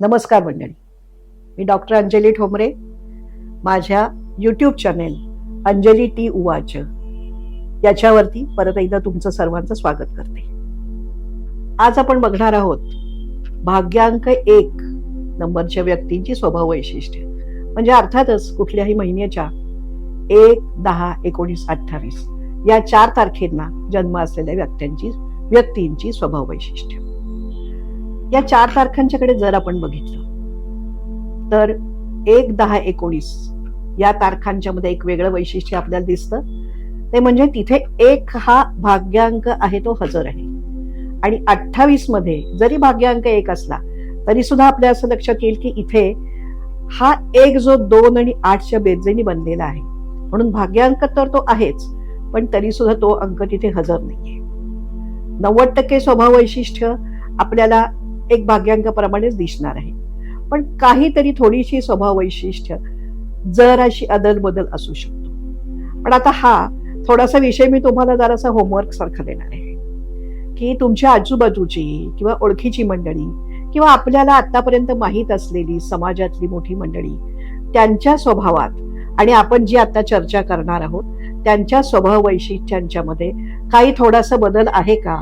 नमस्कार मंडळी. मी डॉक्टर अंजली ठोंबरे. माझ्या यूट्यूब चॅनेल अंजली टी उवाच. याच्यावरती परत एकदा तुमचं सर्वांचं स्वागत करते. आज आपण बघणार आहोत भाग्यांक एक नंबरच्या व्यक्तींची स्वभाव वैशिष्ट्य म्हणजे अर्थातच कुठल्याही महिन्याच्या एक दहा एकोणीस अठ्ठावीस या चार तारखेंना जन्म असलेल्या व्यक्त्यांची व्यक्तींची स्वभाव वैशिष्ट्य या चार तारखांच्याकडे जर आपण बघितलं तर एक दहा एकोणीस या तारखांच्या मध्ये एक वेगळं वैशिष्ट्य आपल्याला दिसतं. ते म्हणजे तिथे एक हा भाग्यांक आहे तो हजर आहे. आणि अठ्ठावीसमध्ये जरी भाग्यांक एक असला तरी सुद्धा आपल्या असं लक्षात येईल की इथे हा एक जो दोन आणि आठच्या बेरजेनी बनलेला आहे. म्हणून भाग्यांक तर तो आहेच पण तरी सुद्धा तो अंक तिथे हजर नाहीये. नव्वद टक्के स्वभाव वैशिष्ट्य आपल्याला एक भाग्यांकाप्रमाणेच दिसणार आहे. पण काहीतरी थोडीशी स्वभाव वैशिष्ट्य जराशी अदल बदल असू शकतो. पण आता हा थोडासा विषय मी तुम्हाला जरासा होमवर्क सारखा देणार आहे. की तुमच्या आजूबाजूची किंवा ओळखीची मंडळी किंवा आपल्याला आतापर्यंत माहीत असलेली समाजातली मोठी मंडळी त्यांच्या स्वभावात आणि आपण जी आता चर्चा करणार आहोत त्यांच्या स्वभाव वैशिष्ट्यांच्यामध्ये काही थोडासा बदल आहे का?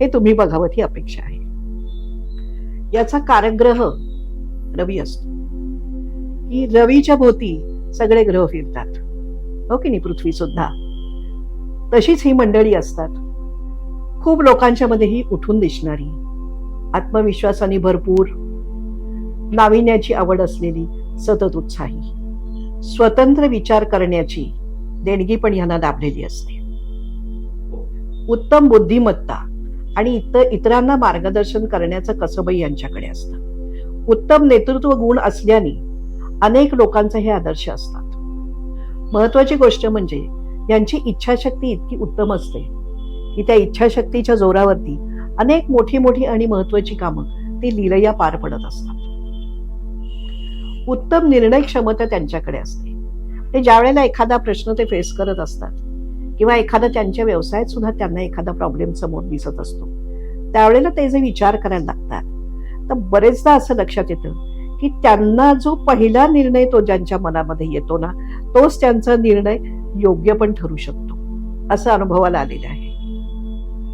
हे तुम्ही बघावं ही अपेक्षा आहे. याचा कारग्रह रवी असतो. की रवीच्या भोवती सगळे ग्रह फिरतात. हो की नाही पृथ्वी सुद्धा? तशीच ही मंडळी असतात. खूप लोकांच्या मध्ये ही उठून दिसणारी आत्मविश्वासाने भरपूर नाविन्याची आवड असलेली सतत उत्साही स्वतंत्र विचार करण्याची देणगी पण यांना लाभलेली असते. उत्तम बुद्धिमत्ता आणि इतर इतरांना मार्गदर्शन करण्याचं कसबही यांच्याकडे असतं. उत्तम नेतृत्व गुण असल्याने अनेक लोकांचे हे आदर्श असतात. महत्वाची गोष्ट म्हणजे यांची इच्छाशक्ती इतकी उत्तम असते की त्या इच्छाशक्तीच्या जोरावरती अनेक मोठी मोठी आणि महत्वाची कामं ती लिलया पार पडत असतात. उत्तम निर्णय क्षमता त्यांच्याकडे असते. ते ज्या वेळेला एखादा प्रश्न ते फेस करत असतात किंवा एखादा त्यांच्या व्यवसायात सुद्धा त्यांना एखादा प्रॉब्लेम समोर दिसत असतो. त्यावेळेला ते जे विचार करायला लागतात. तर बरेचदा असं लक्षात येतं की त्यांना जो पहिला निर्णय तो ज्यांच्या मनामध्ये येतो ना तोच त्यांचा निर्णय योग्य पण ठरू शकतो. असं अनुभवाला आलेलं आहे.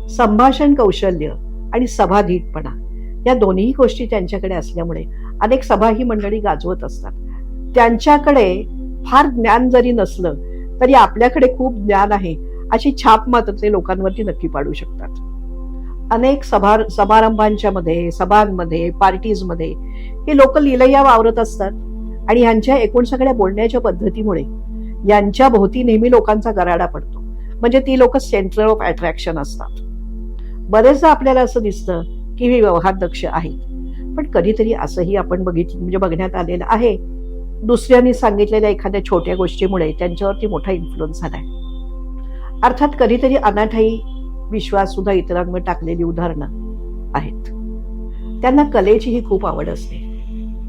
संभाषण कौशल्य आणि सभाधीटपणा या दोन्ही गोष्टी त्यांच्याकडे असल्यामुळे अनेक सभा ही मंडळी गाजवत असतात. त्यांच्याकडे फार ज्ञान जरी नसलं तरी आपल्याकडे खूप ज्ञान आहे अशी छाप मात्र ते लोकांवरती नक्की पाडू शकतात. अनेक सभा समारंभांच्या मध्ये सभांमध्ये पार्टीजमध्ये हे लोक लिलया वावरत असतात आणि ह्यांच्या एकूण सगळ्या बोलण्याच्या पद्धतीमुळे यांच्या भोवती नेहमी लोकांचा गराडा पडतो. म्हणजे ती लोक सेंटर ऑफ अट्रॅक्शन असतात. बरेचदा आपल्याला असं दिसतं की हे व्यवहार दक्ष आहेत. पण कधीतरी असंही आपण बघितलं म्हणजे बघण्यात आलेलं आहे दुसऱ्यांनी सांगितलेल्या एखाद्या छोट्या गोष्टीमुळे त्यांच्यावरती मोठा इन्फ्लुअन्स झाला आहे अर्थात कधीतरी अनाठाई विश्वास सुद्धा इतरांवर टाकलेली उदाहरणं आहेत. त्यांना कलेचीही खूप आवड असते.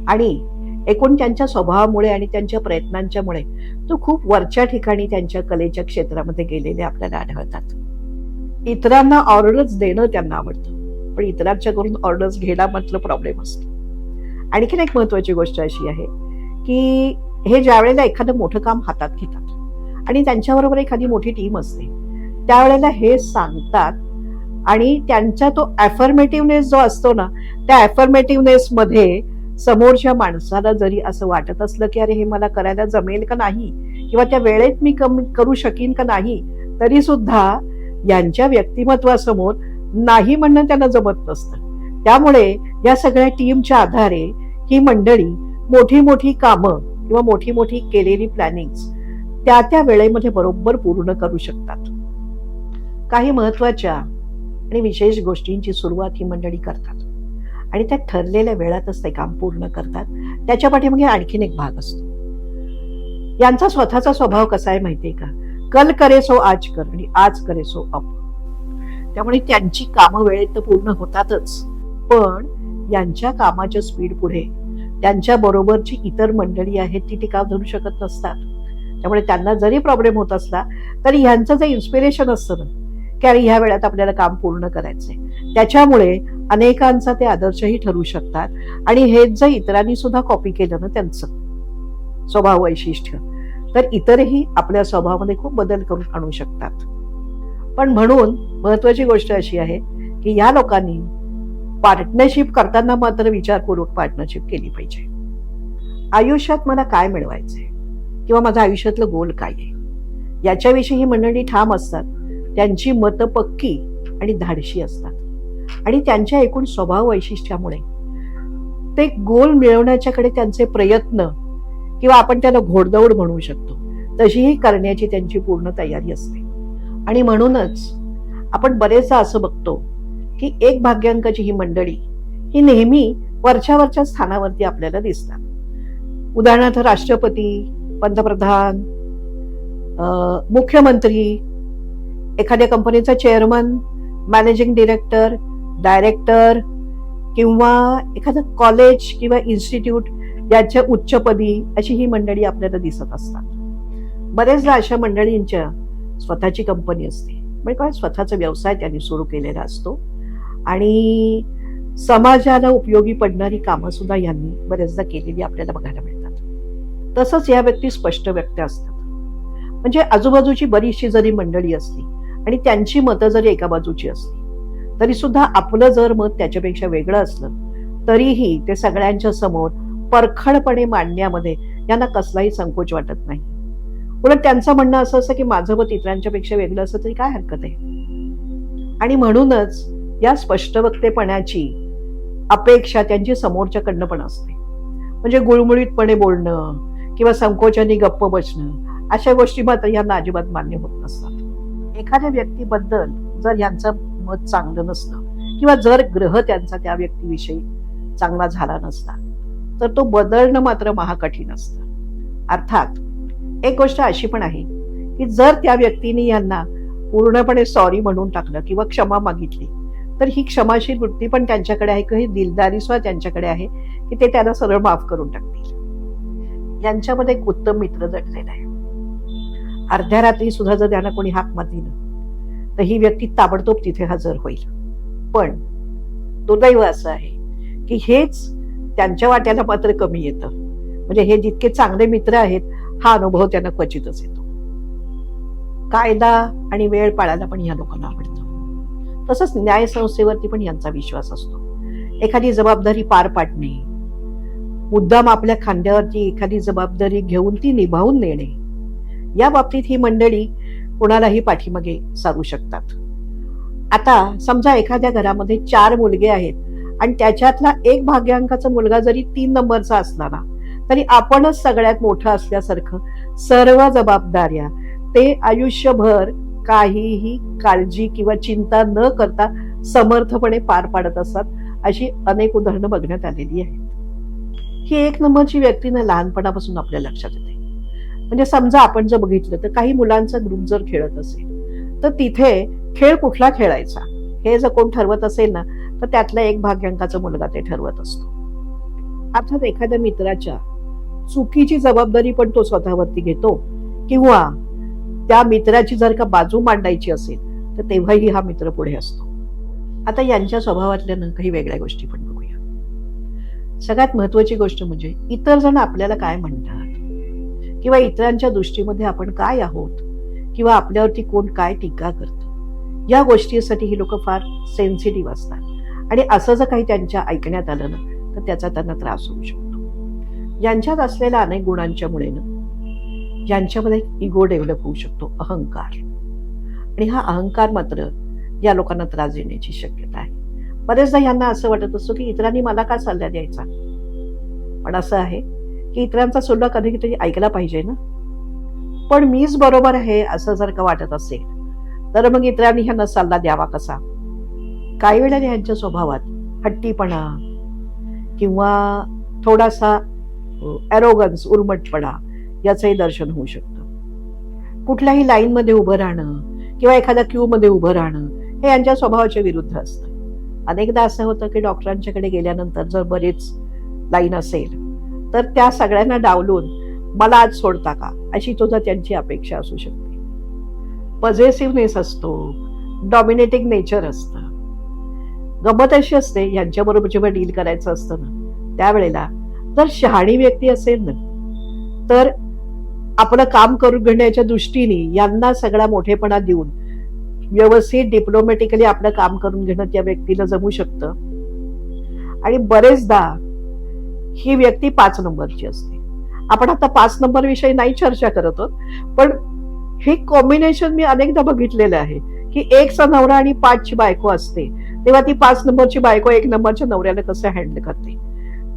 आणि एकूण त्यांच्या स्वभावामुळे आणि त्यांच्या प्रयत्नांच्यामुळे तो खूप वरच्या ठिकाणी त्यांच्या कलेच्या क्षेत्रामध्ये गेलेले आपल्याला आढळतात. इतरांना ऑर्डर्स देणं त्यांना आवडतं. पण इतरांच्याकडून ऑर्डर्स घ्यायला म्हटलं प्रॉब्लेम असतो. आणखीन एक महत्वाची गोष्ट अशी आहे की हे ज्या वेळेला एखादं मोठं काम हातात घेतात आणि त्यांच्याबरोबर एखादी मोठी टीम असते त्यावेळेला हे सांगतात आणि त्यांचा तो ॲफर्मेटिव्हनेस जो असतो ना त्या ॲफर्मेटिव्हनेसमध्ये समोरच्या माणसाला जरी असं वाटत असलं की अरे हे मला करायला जमेल का नाही किंवा त्या वेळेत मी कमी करू शकेन का नाही तरी सुद्धा यांच्या व्यक्तिमत्वासमोर नाही म्हणणं त्यांना जमत नसतं. त्यामुळे या सगळ्या टीमच्या आधारे ही मंडळी मोठी मोठी कामं किंवा मोठी मोठी केलेली प्लॅनिंग त्या त्या वेळेमध्ये बरोबर पूर्ण करू शकतात. काही महत्त्वाच्या आणि विशेष गोष्टींची सुरुवात ही मंडळी करतात. आणि त्या ठरलेल्या वेळातच ते काम पूर्ण करतात. त्याच्या पाठीमागे आणखीन एक भाग असतो. यांचा स्वतःचा स्वभाव कसा आहे माहितीये का? कल करे सो आज कर आणि आज करे सो अप त्यामुळे त्यांची कामं वेळेत तर पूर्ण होतातच. पण यांच्या कामाच्या स्पीड पुढे त्यांच्याबरोबरची इतर मंडळी आहेत ती टिकाव धरू शकत नसतात. त्यामुळे त्यांना जरी प्रॉब्लेम होत असला तरी ह्यांचं जे इन्स्पिरेशन असतं ना की अरे ह्या वेळात आपल्याला काम पूर्ण करायचंय. त्याच्यामुळे अनेकांचा ते आदर्शही ठरू शकतात. आणि हेच जर इतरांनी सुद्धा कॉपी केलं ना त्यांचं स्वभाव वैशिष्ट्य तर इतरही आपल्या स्वभावामध्ये खूप बदल करून आणू शकतात. पण म्हणून महत्वाची गोष्ट अशी आहे की या लोकांनी पार्टनरशिप करताना मात्र विचारपूर्वक पार्टनरशिप केली पाहिजे. आयुष्यात मला काय मिळवायचंय? किंवा माझं आयुष्यातलं गोल काय आहे? याच्याविषयी ही मंडळी ठाम असतात. त्यांची मतं पक्की आणि धाडशी असतात. आणि त्यांच्या एकूण स्वभाव वैशिष्ट्यामुळे ते गोल मिळवण्याच्याकडे त्यांचे प्रयत्न किंवा आपण त्याला घोडदौड म्हणू शकतो. तशीही करण्याची त्यांची पूर्ण तयारी असते. आणि म्हणूनच आपण बरेचदा असं बघतो की एक भाग्यांकाची ही मंडळी ही नेहमी वरच्या वरच्या स्थानावरती आपल्याला दिसतात. उदाहरणार्थ राष्ट्रपती पंतप्रधान मुख्यमंत्री एखाद्या कंपनीचा चेअरमन मॅनेजिंग डिरेक्टर डायरेक्टर किंवा एखादं कॉलेज किंवा इन्स्टिट्यूट याच्या उच्चपदी अशी ही मंडळी आपल्याला दिसत असतात. बरेचदा अशा मंडळींच्या स्वतःची कंपनी असते. म्हणजे काय? स्वतःचा व्यवसाय त्यांनी सुरू केलेला असतो. आणि समाजाला उपयोगी पडणारी कामं सुद्धा यांनी बरेचदा केलेली आपल्याला बघायला मिळतात. तसंच या व्यक्ती स्पष्ट व्यक्त असतात. म्हणजे आजूबाजूची बरीचशी जरी मंडळी असली आणि त्यांची मतं जरी एका बाजूची असली तरी सुद्धा आपलं जर मत त्याच्यापेक्षा वेगळं असलं तरीही ते सगळ्यांच्या समोर परखडपणे मांडण्यामध्ये यांना कसलाही संकोच वाटत नाही. उलट त्यांचं म्हणणं असं असतं की माझं मत इतरांच्या पेक्षा वेगळं असं तरी काय हरकत आहे? आणि म्हणूनच या स्पष्ट वक्तेपणाची अपेक्षा त्यांची समोरच्याकडनं पण असते. म्हणजे गुळमुळीतपणे बोलणं किंवा संकोचाने गप्प बसणं अशा गोष्टी मात्र यांना अजिबात मान्य होत नसतात. एखाद्या व्यक्तीबद्दल जर यांचं मत चांगलं नसलं किंवा जर ग्रह त्यांचा त्या व्यक्तीविषयी चांगला झाला नसला तर तो बदलणं मात्र महाकठीण असतं. अर्थात एक गोष्ट अशी पण आहे की जर त्या व्यक्तीने यांना पूर्णपणे सॉरी म्हणून टाकलं किंवा क्षमा मागितली तर ही क्षमाशील वृत्ती पण त्यांच्याकडे आहे किंवा ही दिलदारी सुद्धा त्यांच्याकडे आहे की ते त्यांना सरळ माफ करून टाकतील. यांच्यामध्ये एक उत्तम मित्र जडलेला आहे. अर्ध्या रात्री सुद्धा जर त्यांना कोणी हाक मारली तर ही व्यक्ती ताबडतोब तिथे हजर होईल. पण दुर्दैव असं आहे की हेच त्यांच्या वाट्याला मात्र कमी येतं. म्हणजे हे जितके चांगले मित्र आहेत हा अनुभव त्यांना क्वचितच येतो. कायदा आणि वेळ पाळायला पण या लोकांना आवडतं. तसंच न्यायसंस्थेवरती पण यांचा विश्वास असतो. एखादी जबाबदारी पार पाडणे मुद्दाम आपल्या खांद्यावरती एखादी जबाबदारी घेऊन ती निभावून नेणे या बाबतीत ही मंडळी कुणालाही पाठीमागे सारू शकतात. आता समजा एखाद्या घरामध्ये चार मुलगे आहेत आणि त्याच्यातला एक भाग्यांकाचा मुलगा जरी तीन नंबरचा असला ना तरी आपणच सगळ्यात मोठं असल्यासारखं सर्व जबाबदाऱ्या ते आयुष्यभर काहीही काळजी किंवा चिंता न करता समर्थपणे पार पाडत असतात अशी अनेक उदाहरणं बघण्यात आलेली आहेत. ही एक नंबरची व्यक्ती ना लहानपणापासून आपल्या लक्षात येते. म्हणजे समजा आपण जर बघितलं तर काही मुलांचा ग्रुप जर खेळत असेल तर तिथे खेळ कुठला खेळायचा? हे जर कोण ठरवत असेल ना तर त्यातला एक भाग्यांकाचा मुलगा ते ठरवत असतो. अर्थात एखाद्या मित्राच्या चुकीची जबाबदारी पण तो स्वतःवरती घेतो किंवा त्या मित्राची जर का बाजू मांडायची असेल तर तेव्हाही हा मित्र पुढे असतो. आता यांच्या स्वभावातल्या ना काही वेगळ्या गोष्टी पण बघूया. सगळ्यात महत्वाची गोष्ट म्हणजे इतर जण आपल्याला काय म्हणतात? किंवा इतरांच्या दृष्टीमध्ये आपण काय आहोत? किंवा आपल्यावरती कोण काय टीका करतं? या गोष्टीसाठी ही लोक फार सेन्सिटिव्ह असतात. आणि असं जर काही त्यांच्या ऐकण्यात आलं ना तर त्याचा त्यांना त्रास होऊ शकतो. यांच्यात असलेल्या अनेक गुणांच्यामुळे ना यांच्यामध्ये इगो डेव्हलप होऊ शकतो अहंकार. आणि हा अहंकार मात्र या लोकांना त्रास देण्याची शक्यता आहे. बरेचदा यांना असं वाटत असतो की इतरांनी मला का सल्ला द्यायचा? पण असं आहे की इतरांचा सल्ला कधी कधी ऐकला पाहिजे ना? पण मीच बरोबर आहे असं जर का वाटत असेल तर मग इतरांनी ह्यांना सल्ला द्यावा कसा? काही वेळेला ह्यांच्या स्वभावात हट्टीपणा किंवा थोडासा एरोगन्स उर्मटपणा याचंही दर्शन होऊ शकतं. कुठल्याही लाईनमध्ये उभं राहणं किंवा एखाद्या क्यूमध्ये उभं राहणं हे यांच्या स्वभावाच्या विरुद्ध असतं. अनेकदा असं होतं की डॉक्टरांच्याकडे गेल्यानंतर जर बरेच लाईन असेल तर त्या सगळ्यांना डावलून मला आज सोडता का? अशी सुद्धा त्यांची अपेक्षा असू शकते. पझेसिव्हनेस असतो डॉमिनेटिंग नेचर असतं. गंमत अशी असते यांच्याबरोबर जेव्हा डील करायचं असतं ना त्यावेळेला जर शहाणी व्यक्ती असेल ना तर आपलं काम करून घेण्याच्या दृष्टीने यांना सगळा मोठेपणा देऊन व्यवस्थित डिप्लोमॅटिकली आपलं काम करून घेणं त्या व्यक्तीला जमू शकतं. आणि बरेचदा ही व्यक्ती पाच नंबरची असते. आपण आता पाच नंबर विषयी नाही चर्चा करत आहोत पण हे कॉम्बिनेशन मी अनेकदा बघितलेलं आहे की एकचा नवरा आणि पाचची बायको असते तेव्हा ती पाच नंबरची बायको एक नंबरच्या नवऱ्याला कसं हँडल करते?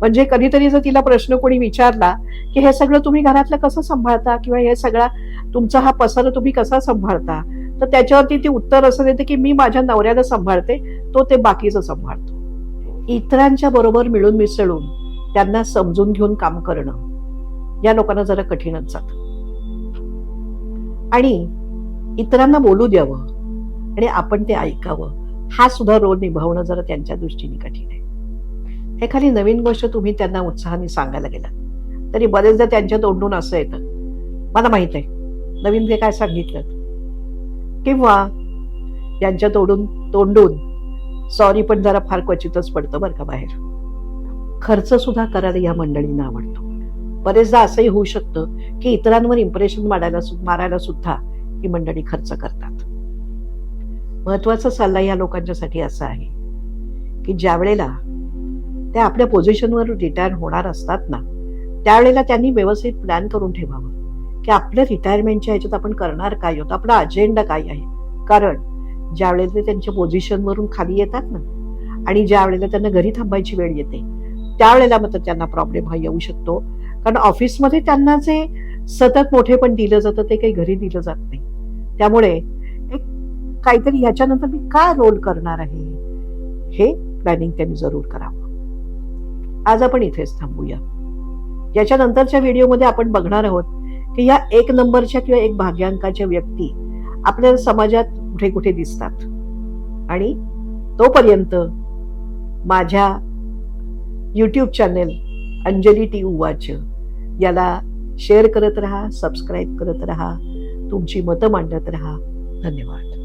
म्हणजे कधीतरी जर तिला प्रश्न कोणी विचारला की हे सगळं तुम्ही घरातलं कसं सांभाळता किंवा हे सगळा तुमचा हा पसारा तुम्ही कसा सांभाळता तर त्याच्यावरती ती उत्तर असं देते की मी माझ्या नवऱ्याला सांभाळते तो ते बाकीचं सांभाळतो. इतरांच्या बरोबर मिळून मिसळून त्यांना समजून घेऊन काम करणं या लोकांना जरा कठीणच जात. आणि इतरांना बोलू द्यावं आणि आपण ते ऐकावं हा सुद्धा रोल निभावणं जरा त्यांच्या दृष्टीने कठीण आहे. एखादी नवीन गोष्ट तुम्ही त्यांना उत्साहाने सांगायला गेलात. तरी बरेचदा त्यांच्या तोंडून असं येतं मला माहीत आहे नवीन ते काय सांगितलं? किंवा यांच्या तोडून तोंडून सॉरी पण जरा फार क्वचितच पडतं बरं का बाहेर. खर्च सुद्धा करायला या मंडळींना आवडतो. बरेचदा असंही होऊ शकतं की इतरांवर इम्प्रेशन मारायला मारायला सुद्धा ही मंडळी खर्च करतात. महत्त्वाचा सल्ला या लोकांच्यासाठी असा आहे की ज्या वेळेला त्या आपल्या पोझिशनवर रिटायर होणार असतात ना त्यावेळेला त्यांनी व्यवस्थित प्लॅन करून ठेवावं. की आपल्या रिटायरमेंटच्या ह्याच्यात आपण करणार काय होतं? आपला अजेंडा काय आहे? कारण ज्या वेळेला ते त्यांच्या पोझिशनवरून खाली येतात ना आणि ज्या वेळेला त्यांना घरी थांबायची वेळ येते त्यावेळेला मात्र त्यांना प्रॉब्लेम हा येऊ शकतो. कारण ऑफिसमध्ये त्यांना जे सतत मोठे पण दिलं जातं ते काही घरी दिलं जात नाही. त्यामुळे एक काहीतरी ह्याच्यानंतर मी काय रोल करणार आहे? हे प्लॅनिंग त्यांनी जरूर करावं. आज आपण इथेच थांबूया. याच्यानंतरच्या व्हिडिओमध्ये आपण बघणार आहोत की या एक नंबरच्या किंवा एक भाग्यांकाच्या व्यक्ती आपल्या समाजात कुठे कुठे दिसतात. आणि तोपर्यंत माझ्या यूट्यूब चॅनेल अंजली टी उवाच याला शेअर करत राहा सबस्क्राईब करत राहा तुमची मतं मांडत राहा. धन्यवाद.